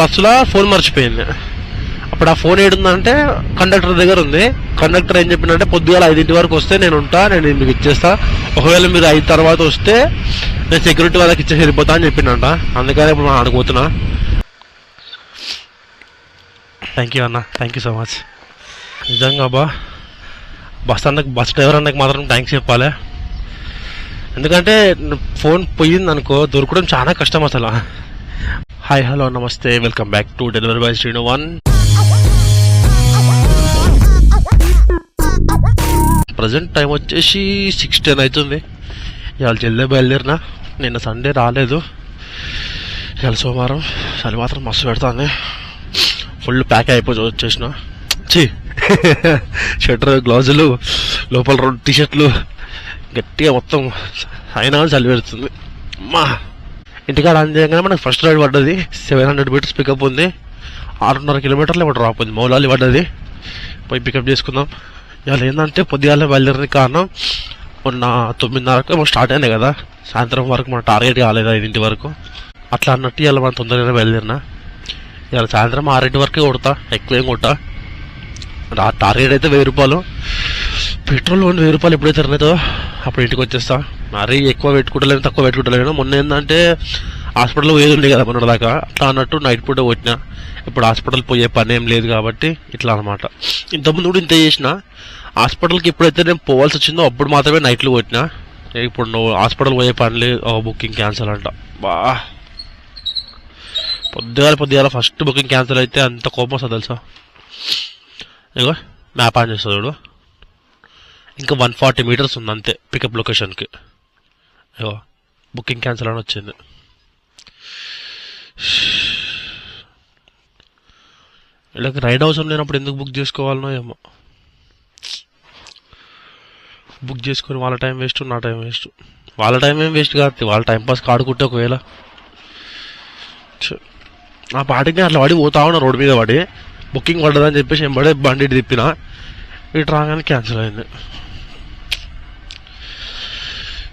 బస్సులో ఫోన్ మర్చిపోయింది. అప్పుడు ఆ ఫోన్ ఏడుందంటే కండక్టర్ దగ్గర ఉంది. కండక్టర్ ఏం చెప్పిందంటే పొద్దుగాల ఐదింటి వరకు వస్తే నేను ఉంటా నేను మీకు ఇచ్చేస్తా ఒకవేళ మీరు ఐదు తర్వాత వస్తే నేను సెక్యూరిటీ వాళ్ళకి ఇచ్చేసి వెళ్ళిపోతా అని చెప్పిందంట. అందుకని ఇప్పుడు మనం ఆడుకుపోతున్నా. థ్యాంక్ యూ అన్న. థ్యాంక్ యూ సో మచ్ నిజంగా బా బస్ అన్నకు బస్ డ్రైవర్ అన్నకు మాత్రం థ్యాంక్స్ చెప్పాలి. ఎందుకంటే ఫోన్ పోయింది అనుకో దొరకడం చాలా కష్టం అసలు. హాయ్ హలో నమస్తే welcome back to delivery boy Srinu one present time వచ్చేసి సిక్స్ టెన్ అవుతుంది. ఇవాళ జల్దే బయలుదేరినా? నిన్న సండే రాలేదు. ఇవాళ సోమవారం. చలి మాత్రం మస్తు పెడతాను ఫుల్ ప్యాక్ అయిపోయి వచ్చేసిన. ఛీ! షర్టర్ గ్లౌజులు లోపల రెండు టీషర్ట్లు గట్టిగా మొత్తం అయినా చలి పెడుతుంది. అమ్మా! ఇంటికాడ అందేగానే మనకు ఫస్ట్ రైడ్ పడ్డది. సెవెన్ హండ్రెడ్ మీటర్స్ పికప్ ఉంది. ఆరున్నర కిలోమీటర్లు ఏమో డ్రాప్ ఉంది మౌలాలి పడ్డది. పోయి పికప్ చేసుకుందాం. ఇవాళ ఏంటంటే పొద్దుగాల బయలుదేరిన కారణం మొన్న తొమ్మిదిన్నరకు ఏమో స్టార్ట్ అయింది కదా. సాయంత్రం వరకు మన టార్గెట్ కాలేదు ఐదింటి వరకు. అట్లా అన్నట్టు ఇవాళ మనం తొందరగా బయలుదేరిన. ఇవాళ సాయంత్రం ఆరింటి వరకే కొడతా ఎక్కువేం కొట్టా. ఆ టార్గెట్ అయితే వెయ్యి రూపాయలు. పెట్రోల్ వెయ్యి రూపాయలు ఎప్పుడైతే అవుతుందో అప్పుడు ఇంటికి వచ్చేస్తా. మరీ ఎక్కువ పెట్టుకుంటలేను తక్కువ పెట్టుకుంటలేను. మొన్న ఏంటంటే హాస్పిటల్ పోయేది ఉండే కదా మొన్న దాకా అట్లా అన్నట్టు నైట్ పూట వచ్చిన ఇప్పుడు హాస్పిటల్ పోయే పని ఏం లేదు కాబట్టి ఇట్లా అనమాట ఇంతకుముందు కూడా ఇంత చేసిన. హాస్పిటల్కి ఎప్పుడైతే నేను పోవాల్సి వచ్చిందో అప్పుడు మాత్రమే నైట్లు కొట్టిన ఇప్పుడు నువ్వు హాస్పిటల్ పోయే పని లేదు బుకింగ్ క్యాన్సిల్ అంట. బా. పొద్దుగాల పొద్దుగాల ఫస్ట్ బుకింగ్ క్యాన్సిల్ అయితే అంత కోపం వస్తుంది తెలుసా? ఇగో మ్యాప్ ఆన్ చేస్తా చూడు. ఇంకా వన్ ఫార్టీ మీటర్స్ ఉంది అంతే పికప్ లొకేషన్కి. ఇగో బుకింగ్ క్యాన్సిల్ అని వచ్చింది. వీళ్ళకి రైడ్ అవసరం లేనప్పుడు ఎందుకు బుక్ చేసుకోవాలనో ఏమో. బుక్ చేసుకొని వాళ్ళ టైం వేస్ట్ నా టైం వేస్ట్. వాళ్ళ టైం ఏం వేస్ట్ కాదు వాళ్ళ టైం పాస్ ఆడుకుంటే ఒకవేళ. ఆ పాటికి అట్లా పడి పోతా ఉన్నా రోడ్డు మీద పడి. బుకింగ్ పడ్డదని చెప్పేసి ఏం పడే బండి ఇటు తిప్పిన ఇటు రాగానే క్యాన్సిల్ అయింది.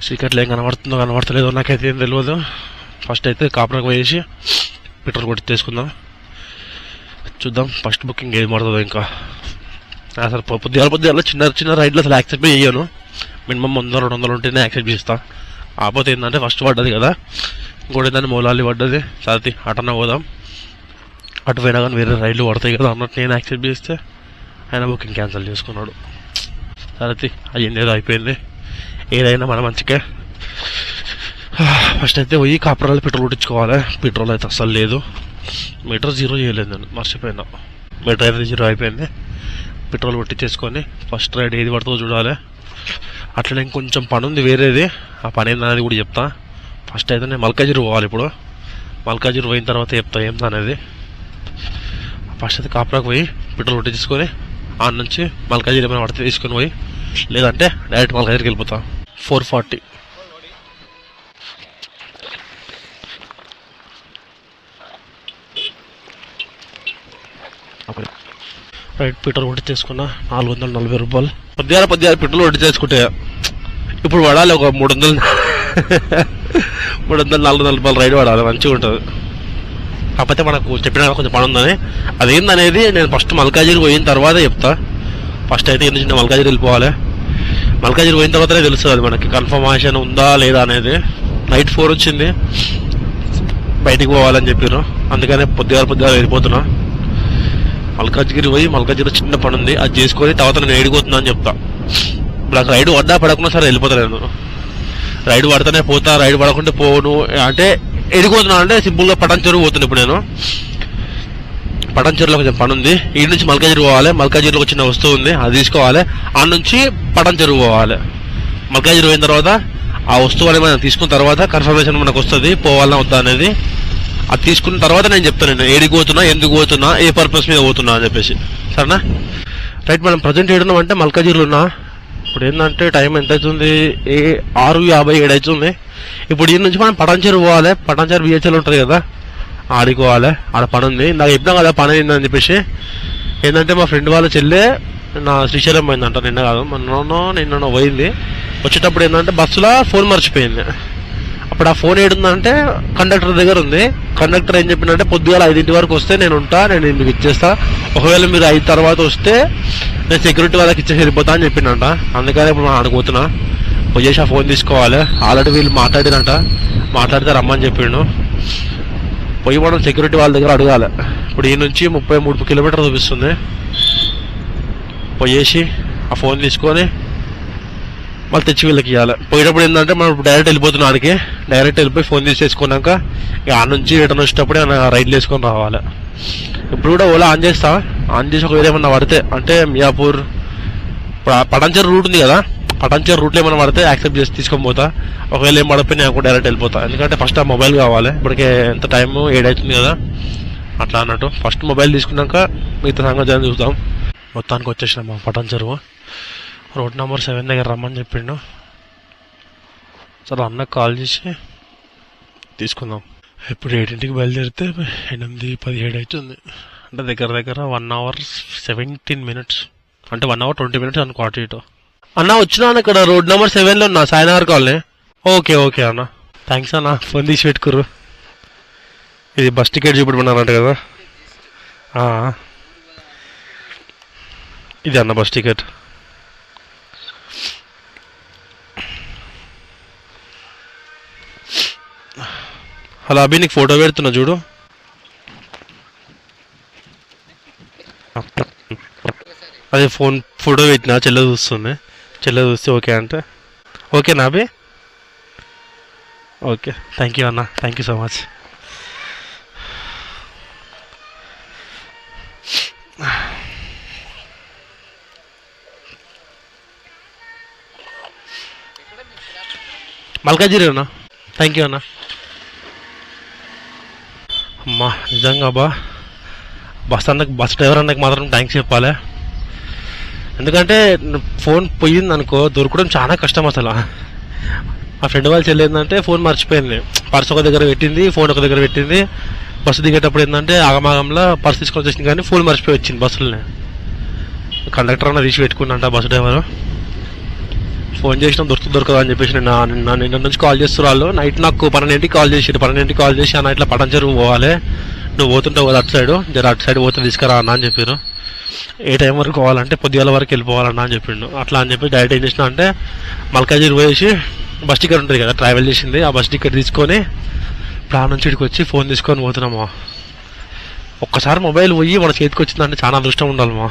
చీకట్లో ఏం కనబడుతుందో కనబడతలేదో నాకైతే ఏం తెలియదు ఫస్ట్ అయితే కాపురకు పోయేసి పెట్రోల్ కొట్టి తీసుకుందాం. చూద్దాం ఫస్ట్ బుకింగ్ ఏం పడుతుందో ఇంకా. అసలు పొద్దుగాల పొద్దుగాల చిన్న చిన్న రైడ్లు అసలు యాక్సెప్ట్ చేయను మినిమం వంద రెండు వందలు ఉంటేనే యాక్సెప్ట్ చేస్తా. ఆపోతే ఏంటంటే ఫస్ట్ పడ్డది కదా. ఇంకోటి ఏంటంటే మూలాలి పడ్డది. సరతి అటన పోదాం. అటు పోయినా కానీ వేరే రైడ్లు పడతాయి కదా అన్నట్టు నేను యాక్సెప్ట్ చేస్తే ఆయన బుకింగ్ క్యాన్సిల్ చేసుకున్నాడు. సరతి అయ్యింది ఏదో అయిపోయింది. ఏదైనా మన మంచికే. ఫస్ట్ అయితే పోయి కాపురాలు పెట్రోల్ కొట్టించుకోవాలి. పెట్రోల్ అయితే అస్సలు లేదు. మీటర్ జీరో చేయలేదు నేను. మర్చిపోయినా. మీటర్ అయితే జీరో అయిపోయింది. పెట్రోల్ కొట్టించేసుకొని ఫస్ట్ రైడ్ ఏది పడుతుందో చూడాలి. అట్లనే ఇంకొంచెం పని ఉంది వేరేది. ఆ పని ఏందనేది కూడా చెప్తా. ఫస్ట్ అయితే నేను మల్కాజీరు పోవాలి ఇప్పుడు. మల్కాజీరు పోయిన తర్వాత చెప్తా ఏందనేది. ఫస్ట్ అయితే కాపురాకు పోయి పెట్రోల్ కొట్టించుకొని ఆ నుంచి మల్కాజీరు ఏమైనా పడితే తీసుకొని పోయి. లేదంటే డైరెక్ట్ మల్కాజీరికి వెళ్ళిపోతాను ఫోర్ ఫార్టీ. రైట్ పెట్రోల్ కొట్టి చేసుకున్న నాలుగు వందల నలభై రూపాయలు. పొద్దుగాల పొద్దుగాల పెట్రోల్ కొట్టి చేసుకుంటే ఇప్పుడు పడాలి ఒక మూడు వందలు. మూడు వందలు నాలుగు వందల రూపాయలు రైడ్ పడాలి మంచిగా ఉంటుంది. కాకపోతే మనకు చెప్పిన కొంచెం పని ఉందని. అదేందనేది నేను ఫస్ట్ మల్కాజిరి పోయిన తర్వాత చెప్తా. ఫస్ట్ అయితే ఎందుకు చిన్న మల్కాజిరి వెళ్ళిపోవాలి? మల్కాజిరి పోయిన తర్వాతనే తెలుస్తుంది అది మనకి. కన్ఫర్మేషన్ ఉందా లేదా అనేది. నైట్ ఫోర్ వచ్చింది. బయటికి పోవాలని చెప్పారు అందుకనే పొద్దుగాల పొద్దుగారు వెళ్ళిపోతున్నా. మల్కాజ్గిరి పోయి మల్కాజ్గిరి చిన్న పని ఉంది. అది చేసుకొని తర్వాత నేను ఏడిపోతున్నా అని చెప్తా. ఇప్పుడు నాకు రైడ్ పడ్డా పడకుండా సరే వెళ్ళిపోతా నేను. రైడ్ పడితేనే పోతా రైడ్ పడకుండా పోను. అంటే ఎడిపోతున్నా అంటే సింపుల్గా పటాన్ చెరువు పోతున్నా ఇప్పుడు నేను. పటాన్ చెరువులో కొంచెం పని ఉంది ఈ నుంచి మల్కాజిరి పోవాలి. మల్కాజిరిలో ఒక చిన్న వస్తువు ఉంది. అది తీసుకోవాలి. ఆ నుంచి పటాన్ చెరువు పోవాలి. చెరువు పోయిన తర్వాత ఆ వస్తువు అనేది మనం తీసుకున్న తర్వాత కన్ఫర్మేషన్ మనకు వస్తుంది. పోవాలన్నా వద్దా అనేది. అది తీసుకున్న తర్వాత నేను చెప్తాను నేను. ఏడికి పోతున్నా ఎందుకు పోతున్నా ఏ పర్పస్ మీద పోతున్నా అని చెప్పేసి. సరేనా? రైట్ మనం ప్రజెంట్ ఏడున్నాం అంటే మల్కాజీరులో ఉన్నా. ఇప్పుడు ఏంటంటే టైం ఎంత అవుతుంది ఏ ఆరు యాభై ఏడు అవుతుంది ఇప్పుడు ఈ నుంచి మనం పటాన్చేరు పోవాలి. పటాన్చేరు బిహెచ్ఎల్ ఉంటుంది కదా. ఆడుకోవాలి. ఆడ పని ఉంది నాకు చెప్పినా కదా పని అయిందని చెప్పేసి. ఏంటంటే మా ఫ్రెండ్ వాళ్ళ చెల్లె నా శ్రీశైలం పోయిందంట. నిన్న కాదు మొన్ననో నిన్ననో పోయింది. వచ్చేటప్పుడు ఏంటంటే బస్సులో ఫోన్ మర్చిపోయింది. అప్పుడు ఆ ఫోన్ ఏడుందంటే కండక్టర్ దగ్గర ఉంది. కండక్టర్ ఏం చెప్పిందంటే పొద్దుగాల ఐదింటి వరకు వస్తే నేను ఉంటా నేను మీకు ఇచ్చేస్తా? ఒకవేళ మీరు ఐదు తర్వాత వస్తే నేను సెక్యూరిటీ వాళ్ళకి ఇచ్చేసి వెళ్ళిపోతా అని చెప్పిండంట అందుకని ఇప్పుడు మనం అడుగుతున్నా పోయేసి ఆ ఫోన్ తీసుకోవాలి. ఆల్రెడీ వీళ్ళు మాట్లాడినంట మాట్లాడితే రమ్మని చెప్పిండు. పోయి మనం సెక్యూరిటీ వాళ్ళ దగ్గర అడగాలి. ఇప్పుడు ఈ నుంచి ముప్పై మూడు కిలోమీటర్ చూపిస్తుంది. పోయేసి ఆ ఫోన్ తీసుకొని మళ్ళీ తెచ్చి వీళ్ళకి ఇవ్వాలి పోయేటప్పుడు ఏంటంటే మనం డైరెక్ట్ వెళ్ళిపోతున్నాం ఆడికి. డైరెక్ట్ వెళ్ళిపోయి ఫోన్ తీసేసుకున్నాక ఇక ఆ నుంచి రిటర్న్ వచ్చేటప్పుడే రైడ్లు వేసుకొని రావాలి. ఇప్పుడు కూడా ఓలా ఆన్ చేస్తా. ఆన్ చేసి ఒకవేళ ఏమన్నా పడితే అంటే మియాపూర్ పడంచర్ రూట్ ఉంది కదా పటాన్చర్ రూట్లో ఏమైనా పడితే యాక్సెప్ట్ చేసి తీసుకొని పోతా. ఒకవేళ ఏం పడిపోయినా నేను డైరెక్ట్ వెళ్ళిపోతా. ఎందుకంటే ఫస్ట్ ఆ మొబైల్ కావాలి. ఇప్పటికే ఎంత టైం ఏడవుతుంది కదా. అట్లా అన్నట్టు. ఫస్ట్ మొబైల్ తీసుకున్నాక మిగతా సంగతి చూద్దాం. మొత్తానికి వచ్చేసినాం మా పటాన్ చెరువు రోడ్ నెంబర్ సెవెన్ దగ్గర రమ్మని చెప్పిండు. సరే అన్నకు కాల్ చేసి తీసుకుందాం. ఇప్పుడు ఏడింటికి బయలుదేరితే ఎనిమిది పదిహేడు అవుతుంది. అంటే దగ్గర దగ్గర వన్ అవర్ సెవెంటీన్ మినిట్స్. అంటే వన్ అవర్ ట్వంటీ మినిట్స్ అనుకో అటు ఇటు. అన్న వచ్చినాను ఇక్కడ రోడ్ నెంబర్ సెవెన్లో ఉన్నా సాయినగర్ కాలనీ. ఓకే ఓకే అన్న. థ్యాంక్స్ అన్న. ఫోన్ తీసి పెట్టుకురు ఇది బస్ టికెట్ చూపెట్టుకున్నారంట కదా. ఇది అన్న బస్ టికెట్. అలా అభి నీకు ఫోటో పెడుతున్నా చూడు. అదే ఫోన్ ఫోటో పెట్టినా చెల్లె చూస్తుంది. చెల్లె చూస్తే ఓకే అంటే? ఓకేనా అభి ఓకే. థ్యాంక్ యూ అన్న. Thank you so much Malkajgiri అన్న. థ్యాంక్ యూ అన్న. అమ్మా నిజంగా బా. బస్ అన్నకు బస్ డ్రైవర్ అన్నకు మాత్రం థ్యాంక్స్ చెప్పాలి. ఎందుకంటే ఫోన్ పోయింది అనుకో దొరకడం చాలా కష్టం అసలు. మా ఫ్రెండ్ వాళ్ళు చెల్లి ఏంటంటే ఫోన్ మర్చిపోయింది. పర్స్ ఒక దగ్గర పెట్టింది ఫోన్ ఒక దగ్గర పెట్టింది. బస్సు దిగేటప్పుడు ఏంటంటే ఆగమాగంలో పర్స్ తీసుకొని వచ్చేసింది కానీ ఫోన్ మర్చిపోయి వచ్చింది బస్సులోనే. కండక్టర్ అన్న తీసి పెట్టుకున్నంట బస్సు డ్రైవర్. ఫోన్ చేసినా దొరుకు దొరకదు అని చెప్పేసి నేను నిన్న నిన్న నుంచి కాల్ చేస్తున్నారు వాళ్ళు నైట్ నాకు పన్నెండింటికి కాల్ చేసి పన్నెండింటికి కాల్ చేసి అన్న ఇట్లా పటం చెరువు పోవాలి. నువ్వు పోతుంటావు కదా అటు సైడ్. జర అటు సైడ్ పోతే తీసుకురా అన్న అని చెప్పారు ఏ టైం వరకు పోవాలంటే పొద్దుగాల వరకు వెళ్ళిపోవాలన్నా అని చెప్పిండు. అట్లా అని చెప్పి డైరెక్ట్ ఏం చేసిన అంటే మల్కాజీరు పోయేసి బస్ టికెట్ ఉంటుంది కదా ట్రావెల్ చేసింది. ఆ బస్ టికెట్ తీసుకొని ప్లాన్ నుంచి ఇక్కడికి వచ్చి ఫోన్ తీసుకొని పోతున్నాము. ఒక్కసారి మొబైల్ పోయి మన చేతికి వచ్చిందంటే చాలా అదృష్టం ఉండాలమ్మా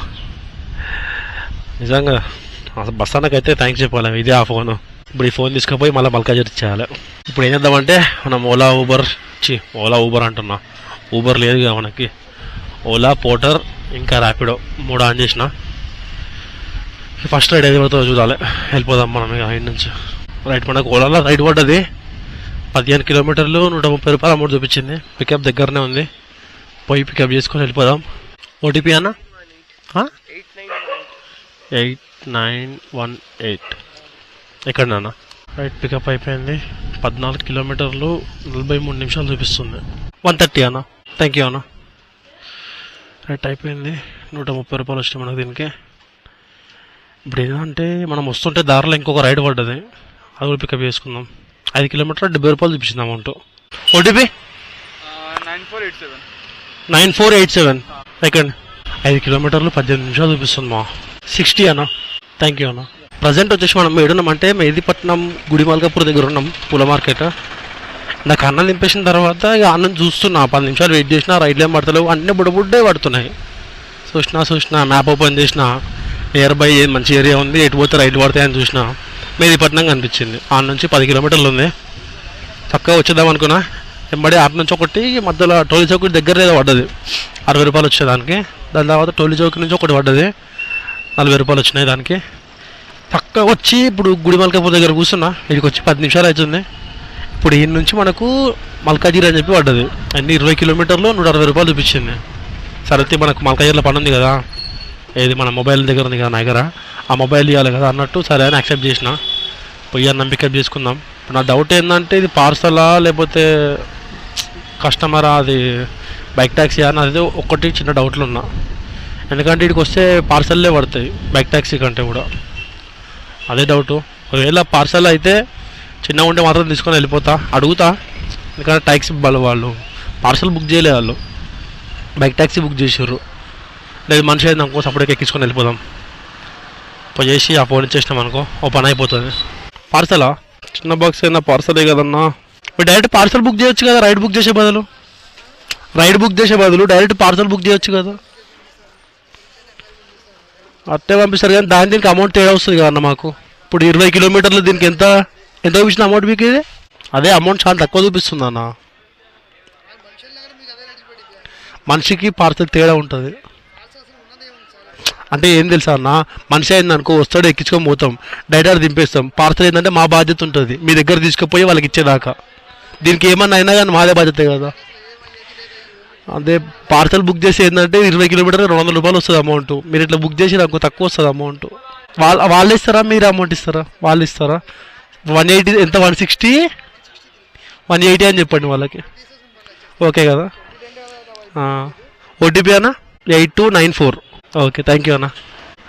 నిజంగా అసలు బస్ అన్నకైతే థ్యాంక్స్ చెప్పాలి. ఇదే ఆ ఫోన్ ఇప్పుడు ఈ ఫోన్ తీసుకుపోయి మళ్ళీ మల్కాజర్ ఇచ్చేయాలి. ఇప్పుడు ఏం చేద్దామంటే మనం ఓలా ఊబర్ చి ఓలా ఊబర్ అంటున్నా. ఊబర్ లేదు కదా మనకి. ఓలా పోటర్ ఇంకా ర్యాపిడో మూడు ఆన్ చేసిన. ఫస్ట్ రైడ్ ఏది పడుతుందో చూడాలి. వెళ్ళిపోదాం మనం ఇక ఇంటి నుంచి. రైట్ మనకు ఓలాలో రైడ్ పడ్డది. పదిహేను కిలోమీటర్లు నూట ముప్పై రూపాయలు అమౌంట్ చూపించింది. పికప్ దగ్గరనే ఉంది. పోయి పికప్ చేసుకొని వెళ్ళిపోదాం. ఓటీపీ అన్న? Eight nine one eight. ఎక్కడ నాన్న రైట్ పికప్ అయిపోయింది. పద్నాలుగు కిలోమీటర్లు నలభై మూడు నిమిషాలు చూపిస్తుంది. వన్ థర్టీ అన్న. థ్యాంక్ యూ అన్న. రైట్ అయిపోయింది నూట ముప్పై రూపాయలు వచ్చినాయి మనకు దీనికి. ఇప్పుడు ఏంటంటే మనం వస్తుంటే దారిలో ఇంకొక రైడ్ పడ్డది. అది కూడా పికప్ చేసుకుందాం. ఐదు కిలోమీటర్ డెబ్బై రూపాయలు చూపించింది amount OTP? Nine four eight seven. Nine four eight seven second. ఐదు కిలోమీటర్లు పద్దెనిమిది నిమిషాలు చూపిస్తుంది మా. సిక్స్టీ అన్న. థ్యాంక్ యూ అన్న. ప్రజెంట్ వచ్చేసి మనం ఏడున్నాం అంటే మెహదీపట్నం గుడిమల్కాపూర్ దగ్గర ఉన్నాం. పూల మార్కెట్. నాకు అన్నం నింపేసిన తర్వాత ఇక అన్నం చూస్తున్నా పది నిమిషాలు వెయిట్ చేసినా రైడ్లు ఏం పడతలేవు. అన్నీ బుడబుడ్డే పడుతున్నాయి. చూసినా చూసినా మ్యాప్ ఓపెన్ చేసిన నియర్ బై ఏది మంచి ఏరియా ఉంది ఎటు పోతే రైడ్లు పడతాయని చూసిన మెహదీపట్నం కనిపించింది ఆ నుంచి పది కిలోమీటర్లు ఉంది. చక్కగా వచ్చేద్దాం అనుకున్నా. ఎంబడి ఆట నుంచి ఒకటి మధ్యలో టోలీ చౌక్ దగ్గర ఏదో పడ్డది. అరవై రూపాయలు వచ్చేదానికి దాని తర్వాత టోలీ చౌక్ నుంచి ఒకటి పడ్డది. నలభై రూపాయలు వచ్చినాయి దానికి. చక్కగా వచ్చి ఇప్పుడు గుడి దగ్గర కూర్చున్నా. ఇక్కడికి వచ్చి పది నిమిషాలు అవుతుంది. ఇప్పుడు ఈ నుంచి మనకు మల్కాజీర్ అని చెప్పి పడ్డది. అన్ని ఇరవై కిలోమీటర్లు నూట అరవై రూపాయలు చూపించింది. సరే మనకు మల్కాజీర్లో పని ఉంది కదా. ఏది మన మొబైల్ దగ్గర ఉంది కదా నా దగ్గర ఆ మొబైల్ ఇవ్వాలి కదా అన్నట్టు సరే అని యాక్సెప్ట్ చేసిన. పోయి అన్నం పికప్ చేసుకుందాం. ఇప్పుడు నా డౌట్ ఏంటంటే ఇది పార్సలా లేకపోతే కస్టమరా అది బైక్ ట్యాక్సీ అని అది ఒకటి చిన్న డౌట్లు ఉన్నా ఎందుకంటే ఇక్కడికి వస్తే పార్సల్లే పడతాయి బైక్ ట్యాక్సీ కంటే కూడా. అదే డౌట్. ఒకవేళ పార్సల్ అయితే చిన్నగా ఉంటే మాత్రం తీసుకొని వెళ్ళిపోతా. అడుగుతా. ఎందుకంటే ట్యాక్సీ వాళ్ళు వాళ్ళు. పార్సల్ బుక్ చేయలే వాళ్ళు. బైక్ ట్యాక్సీ బుక్ చేసారు లేదు మనిషి అయితే అనుకో సపరేట్గా ఎక్కించుకొని వెళ్ళిపోదాం. పోయి చేసి ఆ ఫోన్ ఇచ్చేసినాం అనుకో. ఓ పని అయిపోతుంది. పార్సలా చిన్న బాక్స్ అయినా పార్సలే కదన్నా? మీరు డైరెక్ట్ పార్సల్ బుక్ చేయొచ్చు కదా? రైడ్ బుక్ చేసే బదులు. రైడ్ బుక్ చేసే బదులు డైరెక్ట్ పార్సల్ బుక్ చేయొచ్చు కదా? అట్టే పంపిస్తారు కానీ దాని దీనికి అమౌంట్ తేడా వస్తుంది కదన్నా మాకు. ఇప్పుడు ఇరవై కిలోమీటర్లు దీనికి ఎంత? ఎంత చూపించిన అమౌంట్ మీకు ఇది? అదే అమౌంట్ చాలా తక్కువ చూపిస్తుంది అన్న. మనిషికి పార్సల్ తేడా ఉంటుంది. అంటే ఏం తెలుసా అన్న? మనిషి అయింది అనుకో వస్తాడు ఎక్కించుకొని పోతాం. డైరెక్ట్ దింపేస్తాం. పార్సల్ ఏంటంటే మా బాధ్యత ఉంటుంది. మీ దగ్గర తీసుకుపోయి వాళ్ళకి ఇచ్చేదాకా. దీనికి ఏమన్నా అయినా కానీ మాదే బాధ్యత కదా. అదే పార్సల్ బుక్ చేసి ఏంటంటే ఇరవై కిలోమీటర్ రెండు వందల రూపాయలు వస్తుంది అమౌంట్ మీరు ఇట్లా బుక్ చేసి నాకు తక్కువ వస్తుంది అమౌంట్ వాళ్ళ వాళ్ళు ఇస్తారా మీరు అమౌంట్ ఇస్తారా? వాళ్ళు ఇస్తారా? వన్ ఎయిటీ ఎంత? One sixty? వన్ ఎయిటీ అని చెప్పండి వాళ్ళకి. ఓకే కదా? ఓటీపీ అన్న? Eight two nine four. Okay thank you అన్న.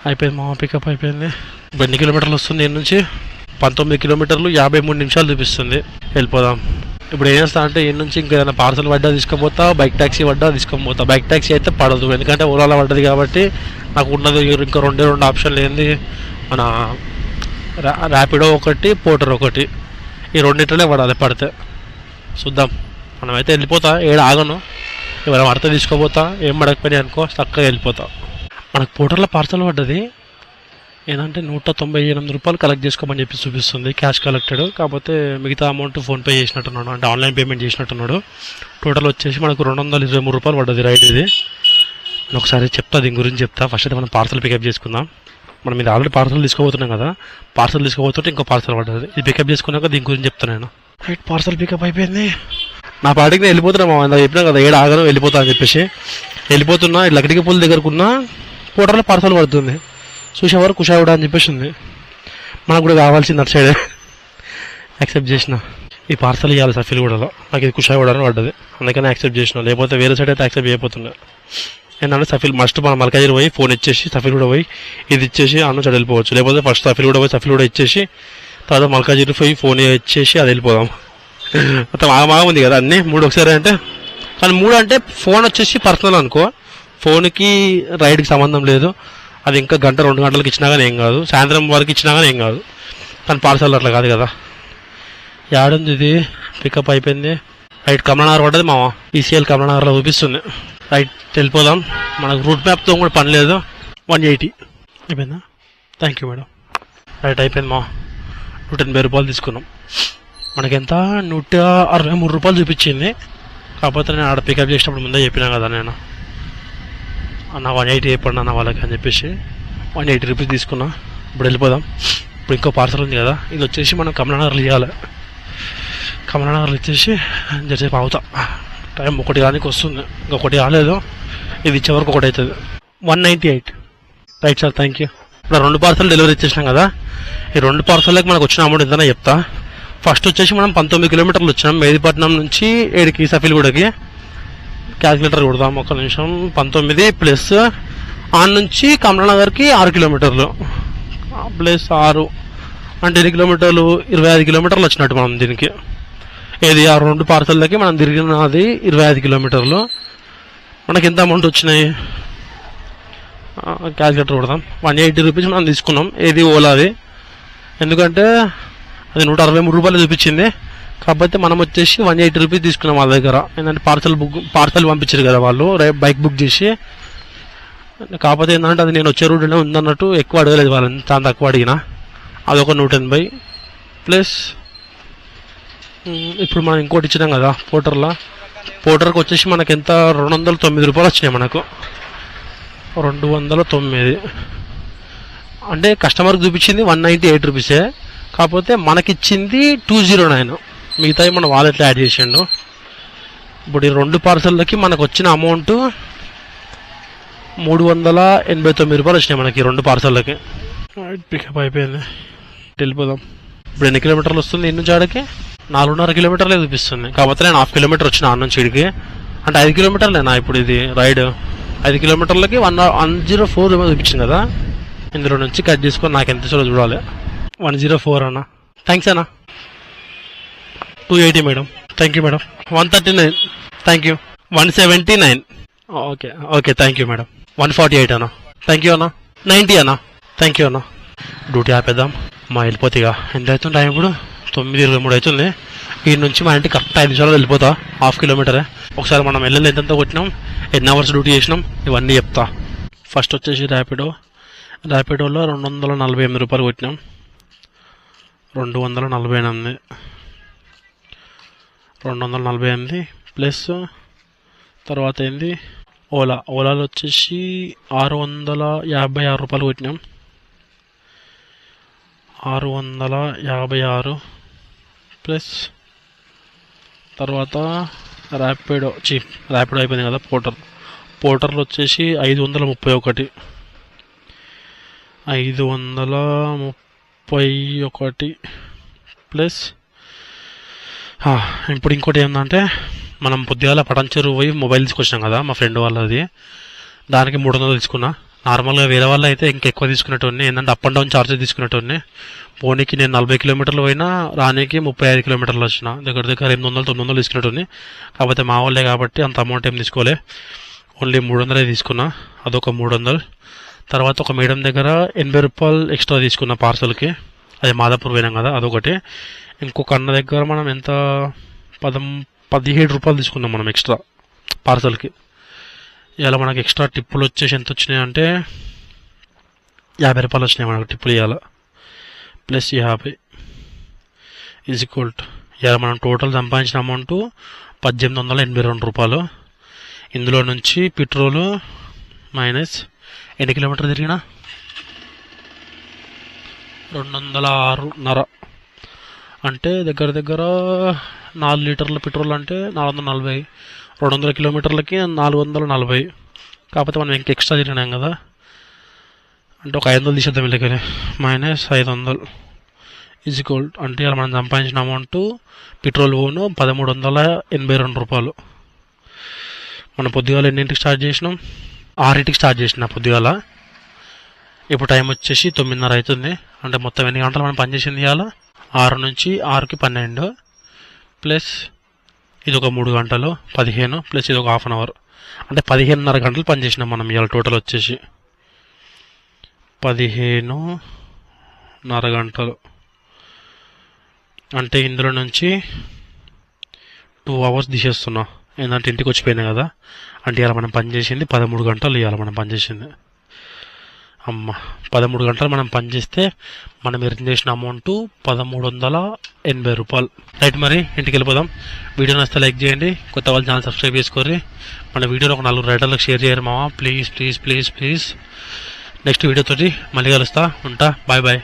అయిపోయింది మా పికప్ అయిపోయింది. ఇప్పుడు ఎన్ని కిలోమీటర్లు వస్తుంది నేను నుంచి? పంతొమ్మిది కిలోమీటర్లు యాభై మూడు నిమిషాలు చూపిస్తుంది. వెళ్ళిపోదాం. ఇప్పుడు ఏం చేస్తా అంటే ఏం నుంచి ఇంకా ఏదైనా పార్సల్ పడ్డా తీసుకుపోతా బైక్ ట్యాక్సీ పడ్డా తీసుకొని పోతా బైక్ ట్యాక్సీ అయితే పడదు. ఎందుకంటే ఓలాలో పడ్డది కాబట్టి నాకు ఉన్నది ఇంకా రెండే రెండు ఆప్షన్లు ఏంది? మన ర్యాపిడో ఒకటి పోటర్ ఒకటి. ఈ రెండింటినే పడాలి పడితే. చూద్దాం. మనమైతే వెళ్ళిపోతా ఏడు ఆగను. ఎవరైనా పడితే తీసుకోపోతా ఏం పడకపోయినా అనుకో చక్కగా వెళ్ళిపోతా. మనకు పోటర్లో పార్సల్ పడ్డది. ఏంటంటే నూట తొంభై ఎనిమిది రూపాయలు కలెక్ట్ చేసుకోమని చెప్పి చూపిస్తుంది క్యాష్ కలెక్టెడ్ కాకపోతే మిగతా అమౌంట్ ఫోన్పే చేసినట్టున్నాడు. అంటే ఆన్లైన్ పేమెంట్ చేసినట్టున్నాడు. టోటల్ వచ్చేసి మనకు రెండు వందల ఇరవై మూడు రూపాయలు పడ్డది రైట్ ఇది. ఒకసారి చెప్తా దీని గురించి చెప్తా. ఫస్ట్ అయితే మనం పార్సల్ పికప్ చేసుకుందాం. మనం ఇది ఆల్రెడీ పార్సల్ తీసుకోబోతున్నాం కదా. పార్సల్ తీసుకోబోతుంటే ఇంకో పార్సల్ పడ్డది. ఇది పికప్ చేసుకున్నాక దీని గురించి చెప్తాను నేను. రైట్ పార్సల్ పికప్ అయిపోయింది. నా పాటికి నేను వెళ్ళిపోతున్నా మా ఇందాక చెప్పినా కదా ఏడు ఆగను వెళ్ళిపోతా అని చెప్పేసి. వెళ్ళిపోతున్నా ఇట్లా అక్కడికి పూల దగ్గరకున్నా పోటర్లో పార్సల్ పడుతుంది. చూసేవారు కుషావుడా అని చెప్పేసి ఉంది. మనకు కూడా కావాల్సింది అటు సైడే. యాక్సెప్ట్ చేసిన. ఈ పార్సల్ ఇవ్వాలి సఫీల్ కూడా నాకు ఇది కుషావుడా అని పడ్డది. అందుకని యాక్సెప్ట్ చేసిన. లేకపోతే వేరే సైడ్ అయితే యాక్సెప్ట్ చేయబోతున్నా. ఏంటంటే సఫీల్ మస్ట్ మన మల్కాజీ పోయి ఫోన్ ఇచ్చేసి సఫీల్ కూడా పోయి ఇది ఇచ్చేసి అన్న సైడ్ వెళ్ళిపోవచ్చు. లేకపోతే ఫస్ట్ సఫీల్ కూడా పోయి సఫీల్ కూడా ఇచ్చేసి తర్వాత మల్కాజీ పోయి ఫోన్ ఇచ్చేసి అది వెళ్ళిపోదాం. మొత్తం ఆగమాగ ఉంది కదా అన్నీ మూడు ఒకసారి అంటే కానీ మూడు అంటే ఫోన్ వచ్చేసి పర్సనల్ అనుకో. ఫోన్కి రైడ్కి సంబంధం లేదు. అది ఇంకా గంట రెండు గంటలకు ఇచ్చినా కానీ ఏం కాదు. సాయంత్రం వరకు ఇచ్చినా కానీ ఏం కాదు. కానీ పార్సల్ అట్లా కాదు కదా. యాడుంది ఇది? పికప్ అయిపోయింది. రైట్ కమలనగర్ పడ్డది మామ. ఈసీఎల్ కమలనగర్లో చూపిస్తుంది. రైట్ వెళ్ళిపోదాం. మనకు రూట్ మ్యాప్తో కూడా పని లేదు. వన్ ఎయిటీ అయిపోయిందా? థ్యాంక్ యూ మేడం రైట్ అయిపోయింది మా. నూట ఎనభై రూపాయలు తీసుకున్నాం. మనకెంత? నూట అరవై మూడు రూపాయలు చూపించింది. కాకపోతే నేను ఆడ పికప్ చేసినప్పుడు ముందే చెప్పినా కదా నేను. అన్న వన్ ఎయిటీ చెప్పండి అన్న వాళ్ళకి అని చెప్పేసి వన్ ఎయిటీ రూపీస్ తీసుకున్నా. ఇప్పుడు వెళ్ళిపోదాం. ఇప్పుడు ఇంకో పార్సల్ ఉంది కదా. ఇది వచ్చేసి మనం కమలానగర్లో ఇవ్వాలి. కమలానగర్లో ఇచ్చేసి జరసేపు అవుతా టైం ఒకటి కానీ వస్తుంది. ఇంకొకటి రాలేదు ఇది ఇచ్చే ఒకటి అవుతుంది. One ninety eight. Right sir thank you ఇప్పుడు రెండు పార్సల్ డెలివరీ ఇచ్చేసినాం కదా. ఈ రెండు పార్సల్కి మనకు వచ్చిన అమౌంట్ ఎంతనా చెప్తా. ఫస్ట్ వచ్చేసి మనం పంతొమ్మిది కిలోమీటర్లు వచ్చినాం. మేదిపట్నం నుంచి ఏడుకి సఫీల్గూడకి క్యాల్కులేటర్ కొడదాం ఒక నిమిషం. పంతొమ్మిది ప్లస్ ఆన్ నుంచి కమలానగర్కి ఆరు కిలోమీటర్లు. ప్లస్ ఆరు అంటే ఎన్ని కిలోమీటర్లు? ఇరవై ఐదు కిలోమీటర్లు వచ్చినట్టు మనం దీనికి. ఏది? ఆ రెండు పార్సల్లకి మనం తిరిగినది ఇరవై ఐదు కిలోమీటర్లు. మనకి ఎంత అమౌంట్ వచ్చినాయి? క్యాల్కులేటర్ కొడదాం. వన్ ఎయిటీ రూపీస్ మనం తీసుకున్నాం. ఏది? ఓలాది. ఎందుకంటే అది నూట అరవై మూడు రూపాయలు చూపించింది. కాకపోతే మనం వచ్చేసి వన్ ఎయిటీ రూపీస్ తీసుకున్నాం వాళ్ళ దగ్గర. ఏంటంటే పార్సల్ బుక్ పార్సల్ పంపించారు కదా వాళ్ళు. రేపు బైక్ బుక్ చేసి. కాకపోతే ఏంటంటే అది నేను వచ్చే రూట్లో ఉందన్నట్టు ఎక్కువ అడగలేదు వాళ్ళని చాలా తక్కువ అడిగిన. అదొక నూట ఎనభై. ప్లస్ ఇప్పుడు మనం ఇంకోటి ఇచ్చినాం కదా పోటర్లో. పోటర్కి వచ్చేసి మనకి ఎంత? రెండు వందల తొమ్మిది రూపాయలు వచ్చినాయి మనకు. రెండు వందల తొమ్మిది అంటే కస్టమర్కి చూపించింది వన్ నైంటీ ఎయిట్ రూపీసే. కాకపోతే మనకిచ్చింది టూ జీరో నైన్. మిగతాయి మన వాలెట్లో యాడ్ చేసిండు. ఇప్పుడు ఈ రెండు పార్సల్లకి మనకు వచ్చిన అమౌంట్ మూడు వందల ఎనభై తొమ్మిది రూపాయలు వచ్చినాయి మనకి రెండు పార్సల్లకి. పికప్ అయిపోయింది. వెళ్ళిపోదాం. ఇప్పుడు ఎన్ని కిలోమీటర్లు వస్తుంది? ఇన్ని జాడకి నాలుగున్నర కిలోమీటర్లే చూపిస్తుంది. కాకపోతే నేను హాఫ్ కిలోమీటర్ వచ్చిన ఆన్ నుంచి ఇడికి. అంటే ఐదు కిలోమీటర్లేనా ఇప్పుడు ఇది రైడ్? ఐదు కిలోమీటర్లకి వన్ వన్ జీరో ఫోర్ ఏమో చూపించింది కదా? ఇందులో నుంచి కట్ చేసుకొని నాకు ఎంత చూడ చూడాలి. వన్ జీరో ఫోర్ అన్న. థ్యాంక్స్ అన్న. Two eighty madam. Thank you madam. One thirty nine. Thank you one seventy nine. Okay okay thank you madam. One forty eight అన్న. థ్యాంక్ యూ అన్నా. నైంటీ అన్న. థ్యాంక్ యూ అన్న. Duty ఆపేద్దాం. మా వెళ్ళిపోతే ఎంత అవుతుంది టైం ఇప్పుడు? తొమ్మిది ఇరవై మూడు అవుతుంది. ఈ నుంచి మా ఇంటికి కరెక్ట్ ఐదు నిమిషాలు వెళ్ళిపోతా. హాఫ్ కిలోమీటరే ఒకసారి మనం వెళ్ళి ఎంతెంత కొట్టినాం ఎన్ని అవర్స్ డ్యూటీ చేసినాం? ఇవన్నీ చెప్తా. ఫస్ట్ వచ్చేసి ర్యాపిడో ర్యాపిడోలో రెండు వందల నలభై ఎనిమిది రూపాయలు కొట్టినాం రెండు వందల నలభై ఎనిమిది. రెండు వందల నలభై ఎనిమిది ప్లస్ తర్వాత ఏంది? ఓలా. ఓలాలో వచ్చేసి ఆరు వందల యాభై ఆరు రూపాయలు కొట్టినాం ఆరు వందల యాభై ఆరు. ప్లస్ తర్వాత ర్యాపిడో చీ ర్యాపిడో అయిపోయింది కదా పోర్టర్. పోర్టర్లు వచ్చేసి ఐదు వందల ముప్పై ఒకటి. ఐదు వందల ముప్పై ఒకటి ప్లస్ ఇప్పుడు ఇంకోటి ఏంటంటే మనం పొద్దుగాల పటంచెరు పోయి మొబైల్ తీసుకొచ్చినాం కదా మా ఫ్రెండ్ వాళ్ళది. దానికి మూడు వందలు తీసుకున్నా. నార్మల్గా వేరే వాళ్ళు అయితే ఇంకా ఎక్కువ తీసుకునేటోని ఏంటంటే అప్ అండ్ డౌన్ ఛార్జెస్ తీసుకునేటోని పోనీకి నేను నలభై కిలోమీటర్లు పోయినా రానీకి ముప్పై ఐదు కిలోమీటర్లు వచ్చిన. దగ్గర దగ్గర ఎనిమిది వందలు తొమ్మిది వందలు తీసుకునేటోని కాకపోతే మా వాళ్ళే కాబట్టి అంత అమౌంట్ ఏం తీసుకోలే. ఓన్లీ మూడు వందలే తీసుకున్నా. అదొక మూడు వందలు. తర్వాత ఒక మేడం దగ్గర ఎనభై రూపాయలు ఎక్స్ట్రా తీసుకున్న పార్సల్కి. అది మాదాపూర్ పోయినాం కదా అదొకటి. ఇంకొక అన్న దగ్గర మనం ఎంత పదం పదిహేడు రూపాయలు తీసుకున్నాం మనం ఎక్స్ట్రా పార్సల్కి. ఇలా మనకు ఎక్స్ట్రా టిప్పులు వచ్చేసి ఎంత వచ్చినాయి అంటే యాభై రూపాయలు వచ్చినాయి మనకు టిప్పులు ఇవ్వాలి ప్లస్ యాభై. ఈజ్ ఈక్వల్ టు ఇలా మనం టోటల్ సంపాదించిన అమౌంట్ పద్దెనిమిది వందల ఎనభై రెండు రూపాయలు. ఇందులో నుంచి పెట్రోలు మైనస్ ఎన్ని కిలోమీటర్లు తిరిగినా? రెండు వందల ఆరున్నర అంటే దగ్గర దగ్గర నాలుగు లీటర్ల పెట్రోల్ అంటే నాలుగు వందల నలభై. రెండు వందల కిలోమీటర్లకి నాలుగు వందల నలభై. కాకపోతే మనం ఇంకా ఎక్స్ట్రా తిరిగినాం కదా. అంటే ఒక ఐదు వందలు తీసేద్దాం వీళ్ళకి మైనస్ ఐదు వందలు. ఈజ్ ఈక్వల్ అంటే ఇలా మనం సంపాదించిన అమౌంట్ పెట్రోల్ ఓను పదమూడు వందల ఎనభై రెండు రూపాయలు. మనం పొద్దుగాల ఎన్నింటికి స్టార్ట్ చేసినాం? ఆరింటికి స్టార్ట్ చేసిన పొద్దుగాల. ఇప్పుడు టైం వచ్చేసి తొమ్మిదిన్నర అవుతుంది. అంటే మొత్తం ఎన్ని గంటలు మనం పనిచేసింది ఇవాళ? ఆరు నుంచి ఆరుకి పన్నెండు. ప్లస్ ఇది ఒక మూడు గంటలు పదిహేను ప్లస్ ఇది ఒక హాఫ్ అన్ అవర్. అంటే పదిహేనున్నర గంటలు పనిచేసినాం మనం ఇవాళ టోటల్ వచ్చేసి. పదిహేను నర గంటలు. అంటే ఇందులో నుంచి టూ అవర్స్ తీసేస్తున్నా. ఏంటంటే ఇంటికి వచ్చిపోయినా కదా. అంటే ఇవాళ మనం పనిచేసింది పదమూడు గంటలు ఇవాళ మనం పనిచేసింది. అమ్మ పదమూడు గంటలు మనం పనిచేస్తే మనం ఎర్న్ చేసిన అమౌంట్ పదమూడు వందల ఎనభై రూపాయలు. రైట్ మరి ఇంటికి వెళ్ళిపోదాం. వీడియో నచ్చితే లైక్ చేయండి. కొత్త వాళ్ళు ఛానల్ సబ్స్క్రైబ్ చేసుకోర్రి. మన వీడియోలో ఒక నలుగురు రైటర్లకు షేర్ చేయరు మావా. Please please please please. Next వీడియోతోటి మళ్ళీ కలుస్తా ఉంటా. Bye bye.